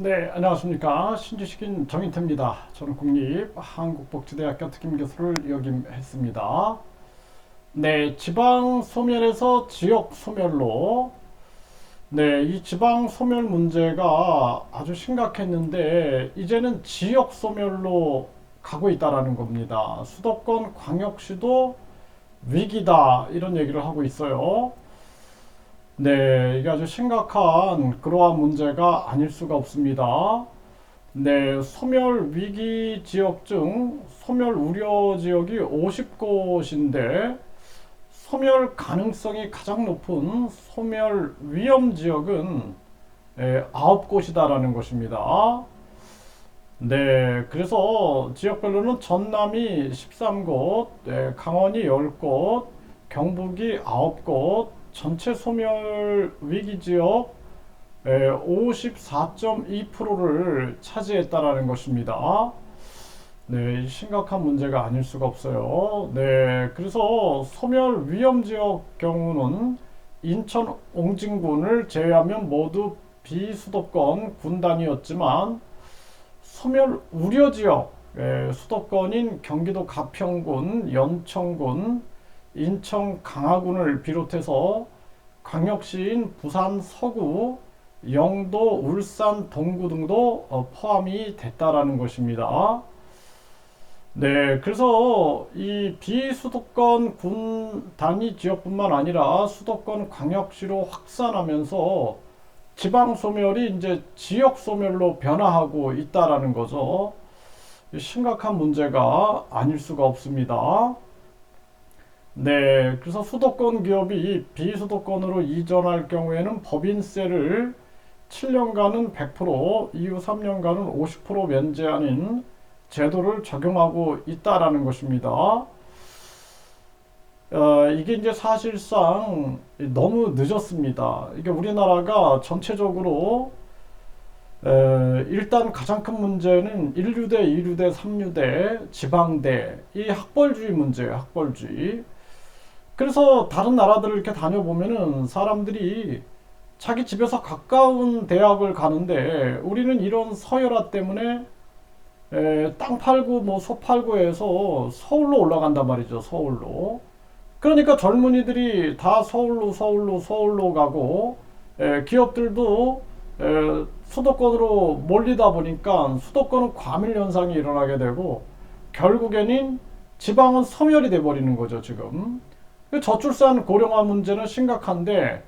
네, 안녕하십니까. 신주식인 정인태입니다. 저는 국립 한국복지대학교 특임교수를 역임했습니다. 네, 지방 소멸에서 지역 소멸로 네, 이 지방 소멸 문제가 아주 심각했는데 이제는 지역 소멸로 가고 있다라는 겁니다. 수도권 광역시도 위기다 이런 얘기를 하고 있어요. 네, 이게 아주 심각한 그러한 문제가 아닐 수가 없습니다. 네, 소멸 위기 지역 중 소멸 우려 지역이 50곳인데 소멸 가능성이 가장 높은 소멸 위험 지역은 예, 9곳이다라는 것입니다. 네, 그래서 지역별로는 전남이 13곳, 네, 강원이 10곳, 경북이 9곳, 전체 소멸 위기 지역 54.2%를 차지했다라는 것입니다. 네, 심각한 문제가 아닐 수가 없어요. 네, 그래서 소멸 위험 지역 경우는 인천 옹진군을 제외하면 모두 비수도권 군단이었지만 소멸 우려 지역 예, 수도권인 경기도 가평군, 연천군, 인천 강화군을 비롯해서 광역시인 부산 서구, 영도, 울산, 동구 등도 어, 포함이 됐다라는 것입니다. 네, 그래서 이 비수도권 군 단위 지역뿐만 아니라 수도권 광역시로 확산하면서 지방 소멸이 이제 지역 소멸로 변화하고 있다라는 거죠. 심각한 문제가 아닐 수가 없습니다. 네, 그래서 수도권 기업이 비수도권으로 이전할 경우에는 법인세를 7년간은 100%, 이후 3년간은 50% 면제하는 제도를 적용하고 있다라는 것입니다. 어, 이게 이제 사실상 너무 늦었습니다. 이게 우리나라가 전체적으로 에, 일단 가장 큰 문제는 1류대, 2류대, 3류대, 지방대 이 학벌주의 문제예요. 학벌주의. 그래서 다른 나라들을 이렇게 다녀보면은 사람들이 자기 집에서 가까운 대학을 가는데 우리는 이런 서열화 때문에 에, 땅 팔고 뭐 소 팔고 해서 서울로 올라간단 말이죠. 서울로. 그러니까 젊은이들이 다 서울로 서울로 서울로 가고 에, 기업들도 에, 수도권으로 몰리다 보니까 수도권은 과밀 현상이 일어나게 되고 결국에는 지방은 소멸이 돼 버리는 거죠, 지금. 그 저출산 고령화 문제는 심각한데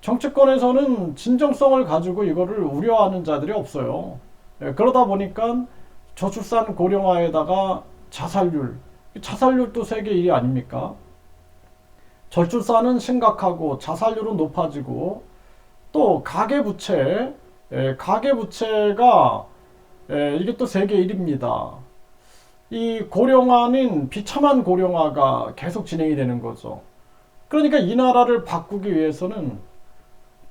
정치권에서는 진정성을 가지고 이거를 우려하는 자들이 없어요. 예, 그러다 보니까 저출산 고령화에다가 자살률, 자살률도 세계 1위 아닙니까? 저출산은 심각하고 자살률은 높아지고 또 가계부채, 예, 가계부채가 예, 이게 또 세계 1위입니다. 이 고령화는 비참한 고령화가 계속 진행이 되는 거죠. 그러니까 이 나라를 바꾸기 위해서는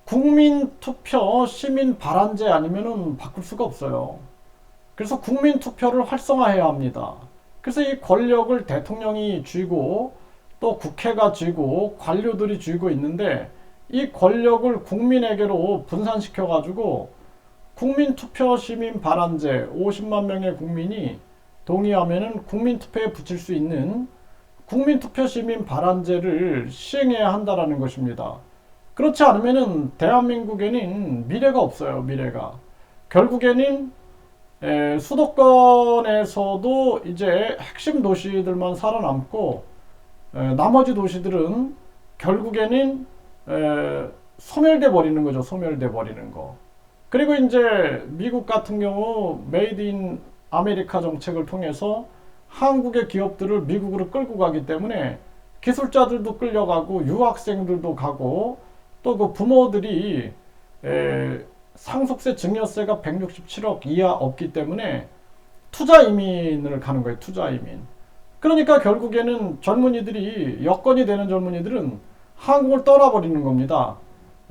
국민 투표 시민 발안제 아니면은 바꿀 수가 없어요. 그래서 국민 투표를 활성화해야 합니다. 그래서 이 권력을 대통령이 쥐고 또 국회가 쥐고 관료들이 쥐고 있는데 이 권력을 국민에게로 분산시켜 가지고 국민 투표 시민 발안제 50만 명의 국민이 동의하면은 국민투표에 붙일 수 있는 국민투표 시민 발안제를 시행해야 한다라는 것입니다. 그렇지 않으면은 대한민국에는 미래가 없어요. 미래가 결국에는 에, 수도권에서도 이제 핵심 도시들만 살아남고 에, 나머지 도시들은 결국에는 에, 소멸돼 버리는 거죠. 소멸돼 버리는 거. 그리고 이제 미국 같은 경우 메이드 인 아메리카 정책을 통해서 한국의 기업들을 미국으로 끌고 가기 때문에 기술자들도 끌려가고 유학생들도 가고 또 그 부모들이 에, 상속세 증여세가 167억 이하 없기 때문에 투자 이민을 가는 거예요. 투자 이민. 그러니까 결국에는 젊은이들이 여건이 되는 젊은이들은 한국을 떠나버리는 겁니다.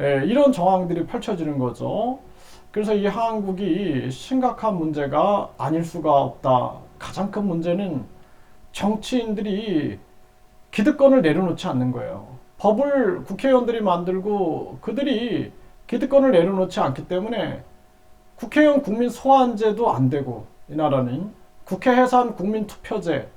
에, 이런 정황들이 펼쳐지는 거죠. 그래서 이 한국이 심각한 문제가 아닐 수가 없다. 가장 큰 문제는 정치인들이 기득권을 내려놓지 않는 거예요. 법을 국회의원들이 만들고 그들이 기득권을 내려놓지 않기 때문에 국회의원 국민 소환제도 안 되고 이 나라는 국회 해산 국민 투표제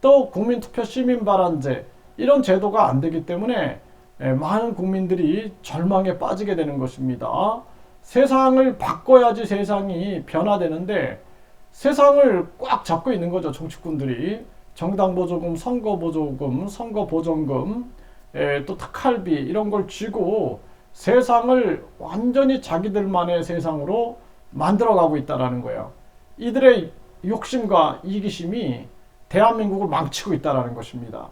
또 국민 투표 시민 발언제 이런 제도가 안 되기 때문에 예, 많은 국민들이 절망에 빠지게 되는 것입니다. 세상을 바꿔야지 세상이 변화되는데 세상을 꽉 잡고 있는 거죠 정치꾼들이 정당 보조금, 선거 보조금, 선거 보전금, 에, 또 특할비 이런 걸 쥐고 세상을 완전히 자기들만의 세상으로 만들어가고 있다라는 거예요. 이들의 욕심과 이기심이 대한민국을 망치고 있다라는 것입니다.